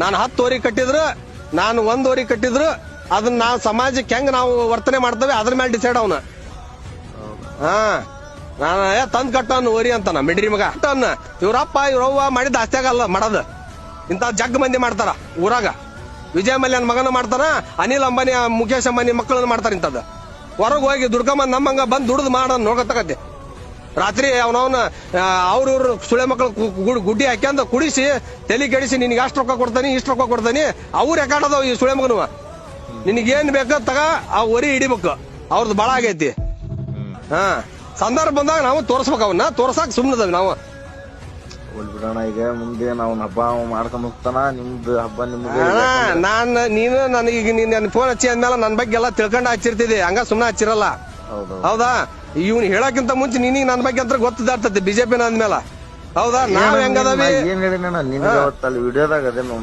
ನಾನು ಹತ್ತು ವರಿ ಕಟ್ಟಿದ್ರು, ನಾನು ಒಂದು ವರಿ ಕಟ್ಟಿದ್ರು, ಅದನ್ನ ನಾವು ಸಮಾಜಕ್ಕೆ ಹೆಂಗ್ ನಾವು ವರ್ತನೆ ಮಾಡ್ತೇವೆ, ಅದ್ರ ಮೇಲೆ ಡಿಸೈಡ್ ಅವನು. ಹಾ. ನಾನು ತಂದ್ ಕಟ್ಟನ್ ಓರಿ ಅಂತಾನ, ಮಿಡ್ರಿ ಮಗ. ಕಟ್ಟವನ್ನ ಇವ್ರಪ್ಪ, ಇವ್ರವ್ವ ಮಾಡಿದ ಆಗಲ್ಲ ಮಾಡದ. ಇಂತ ಜಗ್ ಮಂದಿ ಮಾಡ್ತಾರ ಊರಾಗ. ವಿಜಯ ಮಲ್ಯನ ಮಗನ ಮಾಡ್ತಾನ, ಅನಿಲ್ ಅಂಬಾನಿ ಮುಖೇಶ್ ಅಂಬಾನಿ ಮಕ್ಕಳನ್ನ ಮಾಡ್ತಾರ ಇಂಥದ್ದು. ಹೊರಗೆ ಹೋಗಿ ದುಡ್ಕೊಂಬಂದ್ ನಮ್ಮಂಗ ಬಂದ್ ದುಡ್ದು ಮಾಡ ನೋಡತಕತ್ತೆ ರಾತ್ರಿ ಅವನವನ ಅವ್ರ ಇವ್ರ ಸುಳೆ ಮಕ್ಕಳು ಗುಡ್ಡಿ ಹಾಕ್ಯಂದ ಕುಡಿಸಿ ತಲೆ ಕೆಡಿಸಿ ನಿನಗೆ ಅಷ್ಟು ರೊಕ್ಕ ಕೊಡ್ತಾನೆ ಇಷ್ಟು ರೊಕ್ಕ ಕೊಡ್ತಾನೆ ಅವ್ರು ಯಾಕಾಡದವ್ ಈ ಸುಳೆ ಮಗನುವ ನಿನಗೇನ್ ಬೇಕ ತಗ ಆ ಒರಿ ಹಿಡಿಬೇಕು. ಅವ್ರದ್ದು ಬಾಳ ಆಗೈತಿ. ಹಾ. ಸಂದರ್ಭ ಬಂದಾಗ ನಾವು ತೋರ್ಸ್ಬೇಕು ಅವನ್ನ ತೋರ್ಸಾಕ್ ಸುಮ್ಮನದವಿ ನಾವು. ಬಿಡೋಣ ಈಗ ಮುಂದೆ ನಾವು ಹಬ್ಬ ಮಾಡ್ಕೊಂಡ್ ಹೋಗ್ತಾನ ನಿಮ್ದು ಹಬ್ಬ ನಾನು ನಾನ್ ನೀನು ನನಗೆ ಈಗ ನೀನ್ ನನ್ ಫೋನ್ ಹಚ್ಚಿ ಅಂದ್ಮೇಲೆ ನನ್ನ ಬಗ್ಗೆ ಎಲ್ಲ ತಿಳ್ಕೊಂಡು ಹಚ್ಚಿರ್ತಿದ್ದೆ ಹಂಗ ಸುಮ್ಮನೆ ಹಚ್ಚಿರಲ್ಲ. ಹೌದು ಹೌದಾ? ಇವ್ನು ಹೇಳಕ್ಕಿಂತ ಮುಂಚೆ ನಿನಗೆ ನನ್ ಬಗ್ಗೆ ಅಂತ ಗೊತ್ತಿದ್ದಾರ್ತತಿ ಬಿಜೆಪಿ ಅಂದ್ಮೇಲೆ. ಹೌದಾ? ನಾವ್ ಹೆಂಗದವಿ? ಏನ್ ಹೇಳಿನ ನಿನ್ಗೆ ಅವತ್ತಲ್ಲಿ ವಿಡಿಯೋದಾಗ ಅದೇ ನೋಡ್.